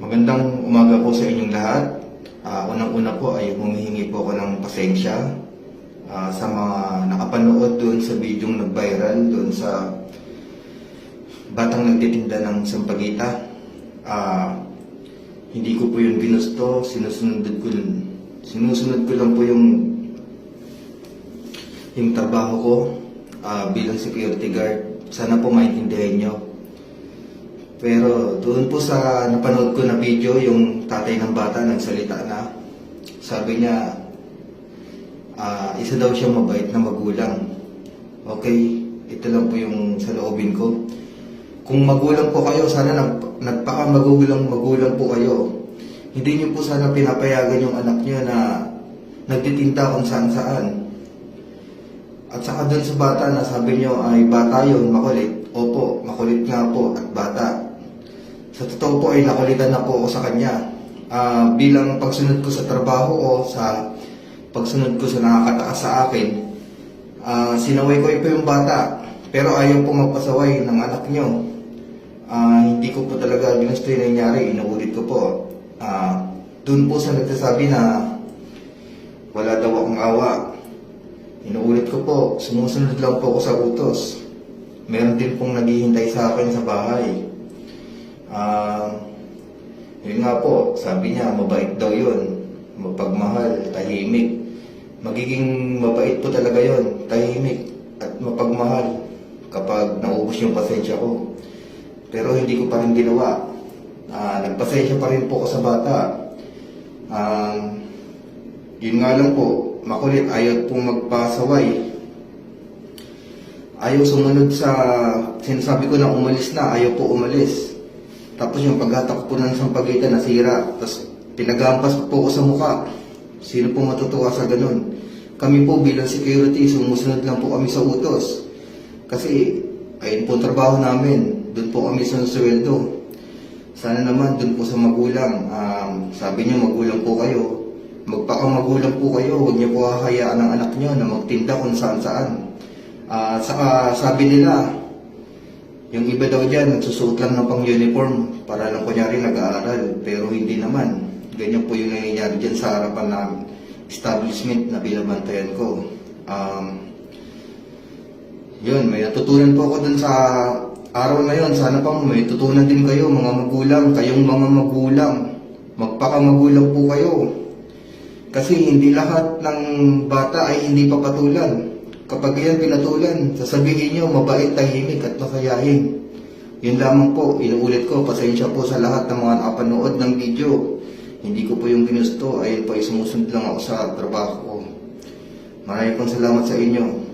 Magandang umaga po sa inyong lahat. Ah, Unang-una po ay humihingi po ako ng pasensya ah, sa mga nakapanood doon sa video nag-viral doon sa batang nagtitinda ng sampagita. Ah, hindi ko po yun ginusto, sinusunod ko sinusunod ko lang po yung yung trabaho ko ah, bilang security guard. Sana po maintindihan nyo. Pero doon po sa napanood ko na video, yung tatay ng bata nagsalita na. Sabi niya, ah, isa daw siya mabait na magulang. Okay, ito lang po yung sa loobin ko. Kung magulang po kayo, sana nag, nagpaka-magulang magulang po kayo. Hindi niyo po sana pinapayagan yung anak niyo na nagtitinta kung saan saan. At saka doon sa bata na sabi niyo ay bata yun, makulit. Opo, makulit nga po at bata. Sa totoo po ay nakulitan na po ako sa kanya. Ah, bilang pagsunod ko sa trabaho o sa pagsunod ko sa nakakataas sa akin, ah, sinaway ko po yung bata. Pero ayaw po magpasaway ng anak niyo. Ah, hindi ko po talaga ginusto yung nangyari. Inuulit ko po. Ah, doon po sa nagsasabi na wala daw akong awa. Inuulit ko po, sumusunod lang po ako sa utos. Meron din pong naghihintay sa akin sa bahay. Ah, yun nga po, sabi niya, mabait daw yun. Mapagmahal, tahimik. Magiging mabait po talaga yun, tahimik at mapagmahal kapag naubos yung pasensya ko. Pero hindi ko pa rin ginawa. Ah, nagpasensya pa rin po ako sa bata. Ah, yun nga lang po, makulit, ayaw pong magpasaway. Ayaw sumunod sa sinasabi ko na umalis na, ayaw po umalis. Tapos yung paghatak po ng sampagitan nasira, tapos tinagampas po ko sa mukha. Sino po matutuwa sa ganun? Kami po bilang security, sumusunod lang po kami sa utos. Kasi ayun po trabaho namin, doon po kami sunusweldo. Sana naman doon po sa magulang, um, sabi niyo magulang po kayo, magpakamagulang po kayo, huwag niyo po hahayaan ang anak niyo na magtinda kung saan saan. Ah, saka sabi nila, yung iba daw dyan, nagsusuot lang ng pang uniform para lang kunyari nag-aaral, pero hindi naman. Ganyan po yung nangyayari dyan sa harapan ng establishment na binabantayan ko. Um, yun, may natutunan po ako dun sa araw na yun. Sana pa may tutunan din kayo, mga magulang, kayong mga magulang. Magpakamagulang po kayo. Kasi hindi lahat ng bata ay hindi papatulan. Kapag yan pinatulan, sasabihin nyo, mabait, tahimik at masayahin. Yun lamang po, inuulit ko, pasensya po sa lahat ng mga nakapanood ng video. Hindi ko po yung ginusto, ay po ay sumusunod lang ako sa trabaho ko. Maraming salamat sa inyo.